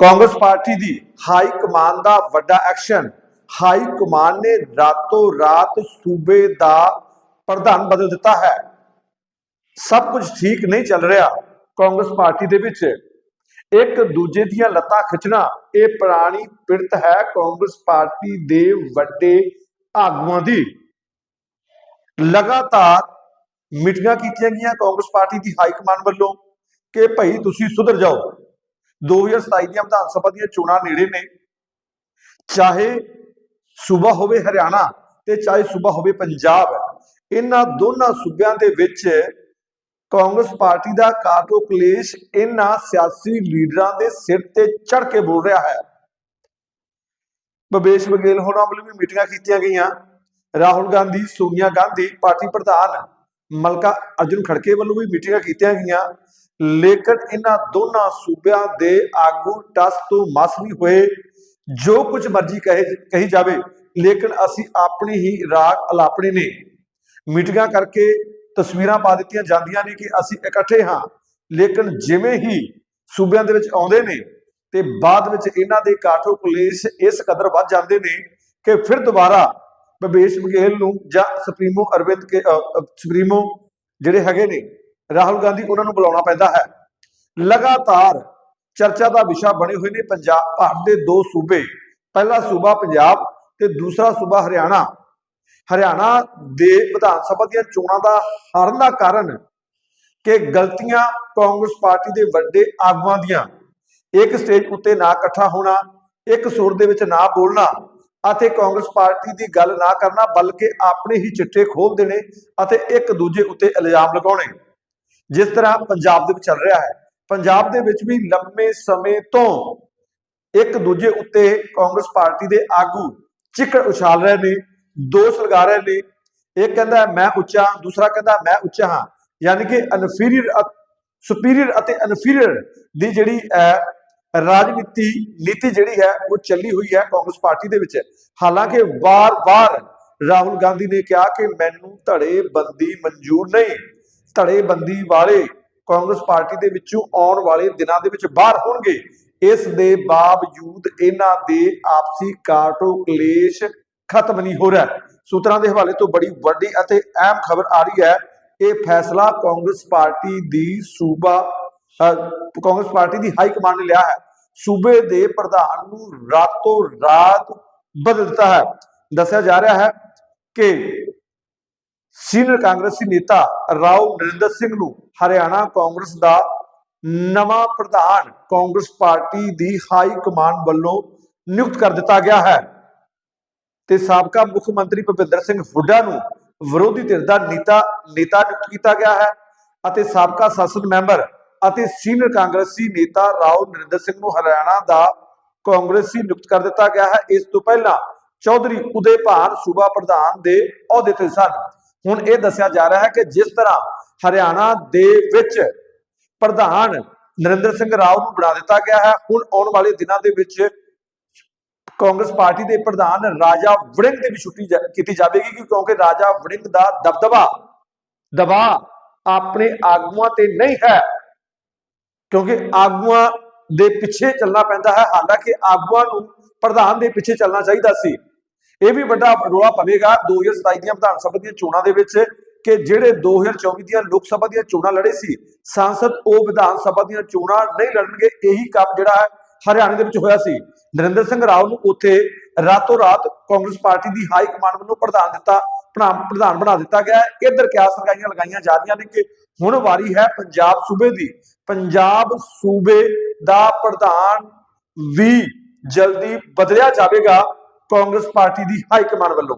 Congress party ਦੀ high command ਦਾ ਵੱਡਾ action. High command ਨੇ ਰਾਤੋਂ ਰਾਤ ਸੂਬੇ ਦਾ ਪ੍ਰਧਾਨ ਬਦਲ ਦਿੱਤਾ ਹੈ। ਸਭ ਕੁਝ ਠੀਕ ਨਹੀਂ ਚੱਲ ਰਿਹਾ ਕਾਂਗਰਸ ਪਾਰਟੀ ਦੇ ਵਿੱਚ। ਇੱਕ ਦੂਜੇ ਦੀਆਂ ਲੱਤਾਂ ਖਿੱਚਣਾ, ਇਹ ਪੁਰਾਣੀ ਪਿਰਤ ਹੈ ਕਾਂਗਰਸ ਪਾਰਟੀ ਦੇ ਵੱਡੇ ਆਗੂਆਂ ਦੀ। ਲਗਾਤਾਰ ਮੀਟਿੰਗਾਂ ਕੀਤੀਆਂ ਗਈਆਂ ਕਾਂਗਰਸ ਪਾਰਟੀ ਦੀ ਹਾਈ ਕਮਾਨ ਵੱਲੋਂ ਕਿ ਭਾਈ ਤੁਸੀਂ ਸੁਧਰ ਜਾਓ। 2027 ਦੀਆਂ ਵਿਧਾਨ ਸਭਾ ਦੀਆਂ ਚੋਣਾਂ ਨੇੜੇ ਨੇ। ਚਾਹੇ ਸੂਬਾ ਹੋਵੇ ਹਰਿਆਣਾ ਤੇ ਚਾਹੇ ਸੂਬਾ ਹੋਵੇ ਪੰਜਾਬ, ਇਹਨਾਂ ਦੋਨਾਂ ਸੂਬਿਆਂ ਦੇ ਵਿੱਚ ਕਾਂਗਰਸ ਪਾਰਟੀ ਦਾ ਕਾਟੋ ਕਲੇਸ਼ ਇਹਨਾਂ ਸਿਆਸੀ ਲੀਡਰਾਂ ਦੇ ਸਿਰ ਤੇ ਚੜ ਕੇ ਬੋਲ ਰਿਹਾ ਹੈ। ਭਵੇਸ਼ ਬਗੇਲ ਹੋਰਾਂ ਵੱਲੋਂ ਵੀ ਮੀਟਿੰਗਾਂ ਕੀਤੀਆਂ ਗਈਆਂ। ਰਾਹੁਲ ਗਾਂਧੀ, ਸੋਨੀਆ ਗਾਂਧੀ, ਪਾਰਟੀ ਪ੍ਰਧਾਨ ਮਲਕਾ ਅਰਜੁਨ ਖੜਕੇ ਵੱਲੋਂ ਵੀ ਮੀਟਿੰਗਾਂ ਕੀਤੀਆਂ ਗਈਆਂ। ਲੇਕਿਨ ਇਹਨਾਂ ਦੋਨਾਂ ਸੂਬਿਆਂ ਦੇ ਆਗੂ ਟਸ ਤੋਂ ਮਸ ਨਹੀਂ ਹੋਏ। ਜੋ ਕੁਝ ਮਰਜ਼ੀ ਕਹੇ ਕਹੀ ਜਾਵੇ, ਲੇਕਿਨ ਅਸੀਂ ਆਪਣੀ ਹੀ ਰਾਗ ਅਲਾਪਣੇ ਨੇ। ਮੀਟਿੰਗਾਂ ਕਰਕੇ ਤਸਵੀਰਾਂ ਪਾ ਦਿੱਤੀਆਂ ਜਾਂਦੀਆਂ ਨੇ ਕਿ ਅਸੀਂ ਇਕੱਠੇ ਹਾਂ। ਲੇਕਿਨ ਜਿਵੇਂ ਹੀ ਸੂਬਿਆਂ ਦੇ ਵਿੱਚ ਆਉਂਦੇ ਨੇ ਤੇ ਬਾਅਦ ਵਿੱਚ ਇਹਨਾਂ ਦੇ ਕਾਠੋ ਕਲੇਸ਼ ਇਸ ਕਦਰ ਵੱਧ ਜਾਂਦੇ ਨੇ ਕਿ ਫਿਰ ਦੁਬਾਰਾ ਭਵੇਸ਼ ਬਘੇਲ ਨੂੰ ਜਾਂ ਸੁਪਰੀਮੋ ਅਰਵਿੰਦ ਕੇ ਸੁਪਰੀਮੋ ਜਿਹੜੇ ਹੈਗੇ ਨੇ ਰਾਹੁਲ ਗਾਂਧੀ ਉਹਨਾਂ ਨੂੰ ਬੁਲਾਉਣਾ ਪੈਂਦਾ ਹੈ। ਲਗਾਤਾਰ ਚਰਚਾ ਦਾ ਵਿਸ਼ਾ ਬਣੇ ਹੋਏ ਨੇ ਪੰਜਾਬ, ਭਾਰਤ ਦੇ ਦੋ ਸੂਬੇ। ਪਹਿਲਾ ਸੂਬਾ ਪੰਜਾਬ ਤੇ ਦੂਸਰਾ ਸੂਬਾ ਹਰਿਆਣਾ। ਹਰਿਆਣਾ ਦੇ ਵਿਧਾਨ ਸਭਾ ਦੀਆਂ ਚੋਣਾਂ ਦਾ ਹਾਰਨ ਦਾ ਕਾਰਨ ਕਿ ਗਲਤੀਆਂ ਕਾਂਗਰਸ ਪਾਰਟੀ ਦੇ ਵੱਡੇ ਆਗੂਆਂ ਦੀਆਂ। ਇੱਕ ਸਟੇਜ ਉੱਤੇ ਨਾ ਇਕੱਠਾ ਹੋਣਾ, ਇੱਕ ਸੁਰ ਦੇ ਵਿੱਚ ਨਾ ਬੋਲਣਾ ਅਤੇ ਕਾਂਗਰਸ ਪਾਰਟੀ ਦੀ ਗੱਲ ਨਾ ਕਰਨਾ, ਬਲਕਿ ਆਪਣੇ ਹੀ ਚਿੱਠੇ ਖੋਲ ਦੇਣੇ ਅਤੇ ਇੱਕ ਦੂਜੇ ਉੱਤੇ ਇਲਜ਼ਾਮ ਲਗਾਉਣੇ। ਜਿਸ ਤਰ੍ਹਾਂ ਪੰਜਾਬ ਦੇ ਵਿੱਚ ਚੱਲ ਰਿਹਾ ਹੈ ਪੰਜਾਬ ਦੇ ਵਿੱਚ ਵੀ ਲੰਮੇ ਸਮੇਂ ਤੋਂ ਇੱਕ ਦੂਜੇ ਉੱਤੇ ਕਾਂਗਰਸ ਪਾਰਟੀ ਦੇ ਆਗੂ ਚਿੱਕੜ ਉਛਾਲ ਰਹੇ ਨੇ ਦੋਸ਼ ਲਗਾ ਰਹੇ ਨੇ। ਇੱਕ ਕਹਿੰਦਾ ਮੈਂ ਉੱਚਾ ਦੂਸਰਾ ਕਹਿੰਦਾ ਮੈਂ ਉੱਚਾ ਹਾਂ। ਯਾਨੀ ਕਿ ਇਨਫੀਰੀਅਰ ਸੁਪੀਰੀਅਰ ਅਤੇ ਇਨਫੀਰੀਅਰ ਦੀ ਜਿਹੜੀ ਅਹ, ਰਾਜਨੀਤੀ ਨੀਤੀ ਜਿਹੜੀ ਹੈ ਉਹ ਚੱਲੀ ਹੋਈ ਹੈ ਕਾਂਗਰਸ ਪਾਰਟੀ ਦੇ ਵਿੱਚ। ਹਾਲਾਂਕਿ ਵਾਰ-ਵਾਰ ਰਾਹੁਲ ਗਾਂਧੀ ਨੇ ਕਿਹਾ ਕਿ ਮੈਨੂੰ ਧੜੇ ਬੰਦੀ ਮਨਜ਼ੂਰ ਨਹੀਂ। ਧੜੇਬੰਦੀ ਵਾਲੇ ਕਾਂਗਰਸ ਪਾਰਟੀ ਦੇ ਵਿੱਚੋਂ ਆਉਣ ਵਾਲੇ ਦਿਨਾਂ ਦੇ ਵਿੱਚ ਬਾਹਰ ਹੋਣਗੇ। ਇਸ ਦੇ ਬਾਵਜੂਦ ਇਹਨਾਂ ਦੇ ਆਪਸੀ ਕਾਟੋ ਕਲੇਸ਼ ਖਤਮ ਨਹੀਂ ਹੋ ਰਿਹਾ। ਸੂਤਰਾਂ ਦੇ ਹਵਾਲੇ ਤੋਂ ਬੜੀ ਵੱਡੀ ਅਤੇ ਅਹਿਮ ਖਬਰ ਆ ਰਹੀ ਹੈ ਇਹ ਫੈਸਲਾ ਕਾਂਗਰਸ ਪਾਰਟੀ ਦੀ ਸੂਬਾ ਅਹ, ਕਾਂਗਰਸ ਪਾਰਟੀ ਦੀ ਹਾਈ ਕਮਾਂਡ ਨੇ ਲਿਆ ਹੈ। ਸੂਬੇ ਦੇ ਪ੍ਰਧਾਨ ਨੂੰ ਰਾਤੋਂ ਰਾਤ ਬਦਲ ਦਿੱਤਾ ਹੈ। ਦੱਸਿਆ ਜਾ ਰਿਹਾ ਹੈ ਕਿ ਸੀਨੀਅਰ ਕਾਂਗਰਸੀ ਨੇਤਾ ਰਾਓ ਨਰਿੰਦਰ ਸਿੰਘ ਨੂੰ ਹਰਿਆਣਾ ਕਾਂਗਰਸ ਦਾ ਨਵਾਂ ਪ੍ਰਧਾਨ ਕਾਂਗਰਸ ਪਾਰਟੀ ਦੀ ਹਾਈ ਕਮਾਂਡ ਵੱਲੋਂ ਨਿਯੁਕਤ ਕਰ ਦਿੱਤਾ ਗਿਆ ਹੈ। ਤੇ ਸਾਬਕਾ ਮੁੱਖ ਮੰਤਰੀ ਭੁਪਿੰਦਰ ਸਿੰਘ ਹੁੱਡਾ ਨੂੰ ਵਿਰੋਧੀ ਧਿਰ ਦਾ ਨੇਤਾ ਨੇਤਾ ਨਿਯੁਕਤ ਕੀਤਾ ਗਿਆ ਹੈ ਅਤੇ ਸਾਬਕਾ ਸੰਸਦ ਮੈਂਬਰ ਅਤੇ ਸੀਨੀਅਰ ਕਾਂਗਰਸੀ ਨੇਤਾ ਰਾਓ ਨਰਿੰਦਰ ਸਿੰਘ ਨੂੰ ਹਰਿਆਣਾ ਦਾ ਕਾਂਗਰਸੀ ਨਿਯੁਕਤ ਕਰ ਦਿੱਤਾ ਗਿਆ ਹੈ। ਇਸ ਤੋਂ ਪਹਿਲਾਂ ਚੌਧਰੀ ਉਦੇਭਾਨ ਸੂਬਾ ਪ੍ਰਧਾਨ ਦੇ ਅਹੁਦੇ ਤੇ ਸਨ। ਹੁਣ ਇਹ ਦੱਸਿਆ ਜਾ ਰਿਹਾ ਹੈ ਕਿ ਜਿਸ ਤਰ੍ਹਾਂ ਹਰਿਆਣਾ ਦੇ ਵਿੱਚ ਪ੍ਰਧਾਨ ਨਰਿੰਦਰ ਸਿੰਘ ਰਾਓ ਨੂੰ ਬਣਾ ਦਿੱਤਾ ਗਿਆ ਹੈ, ਹੁਣ ਆਉਣ ਵਾਲੇ ਦਿਨਾਂ ਦੇ ਵਿੱਚ ਕਾਂਗਰਸ ਪਾਰਟੀ ਦੇ ਪ੍ਰਧਾਨ ਰਾਜਾ ਵੜਿੰਗ ਦੀ ਵੀ ਛੁੱਟੀ ਕੀਤੀ ਜਾਵੇਗੀ ਕਿਉਂਕਿ ਰਾਜਾ ਵੜਿੰਗ ਦਾ ਦਬਦਬਾ, ਦਬਾ ਆਪਣੇ ਆਗੂਆਂ ਤੇ ਨਹੀਂ ਹੈ। ਕਿਉਂਕਿ ਆਗੂਆਂ ਦੇ ਪਿੱਛੇ ਚੱਲਣਾ ਪੈਂਦਾ ਹੈ, ਹਾਲਾਂਕਿ ਆਗੂਆਂ ਨੂੰ ਪ੍ਰਧਾਨ ਦੇ ਪਿੱਛੇ ਚੱਲਣਾ ਚਾਹੀਦਾ ਸੀ। ਇਹ ਵੀ ਵੱਡਾ ਰੋਲਾ ਪਵੇਗਾ 2027 ਦੀਆਂ ਵਿਧਾਨ ਸਭਾ ਦੀਆਂ ਚੋਣਾਂ ਦੇ ਵਿੱਚ ਕਿ ਜਿਹੜੇ 2024 ਦੀਆਂ ਲੋਕ ਸਭਾ ਦੀਆਂ ਚੋਣਾਂ ਲੜੇ ਸੀ, ਸੰਸਦ ਉਹ ਵਿਧਾਨ ਸਭਾ ਦੀਆਂ ਚੋਣਾਂ ਨਹੀਂ ਲੜਨਗੇ, ਇਹੀ ਕੰਮ ਜਿਹੜਾ ਹੈ ਹਰਿਆਣਾ ਦੇ ਵਿੱਚ ਹੋਇਆ ਸੀ। ਨਰਿੰਦਰ ਸਿੰਘ ਰਾਓ ਨੂੰ ਉੱਥੇ ਰਾਤੋਂ ਰਾਤ ਕਾਂਗਰਸ ਪਾਰਟੀ ਦੀ ਹਾਈ ਕਮਾਂਡ ਵੱਲੋਂ ਪ੍ਰਧਾਨ ਦਿੱਤਾ, ਬਣਾ- ਪ੍ਰਧਾਨ ਬਣਾ ਦਿੱਤਾ ਗਿਆ ਹੈ। ਇੱਧਰ ਕਿਆਸ ਲਗਾਈਆਂ ਲਗਾਈਆਂ ਜਾ ਰਹੀਆਂ ਨੇ ਕਿ ਹੁਣ ਵਾਰੀ ਹੈ ਪੰਜਾਬ ਸੂਬੇ ਦੀ। ਪੰਜਾਬ ਸੂਬੇ ਦਾ ਪ੍ਰਧਾਨ ਵੀ ਜਲਦੀ ਬਦਲਿਆ ਜਾਵੇਗਾ। ਕਾਂਗਰਸ ਪਾਰਟੀ ਦੀ ਹਾਈ ਕਮਾਂਡ ਵੱਲੋਂ।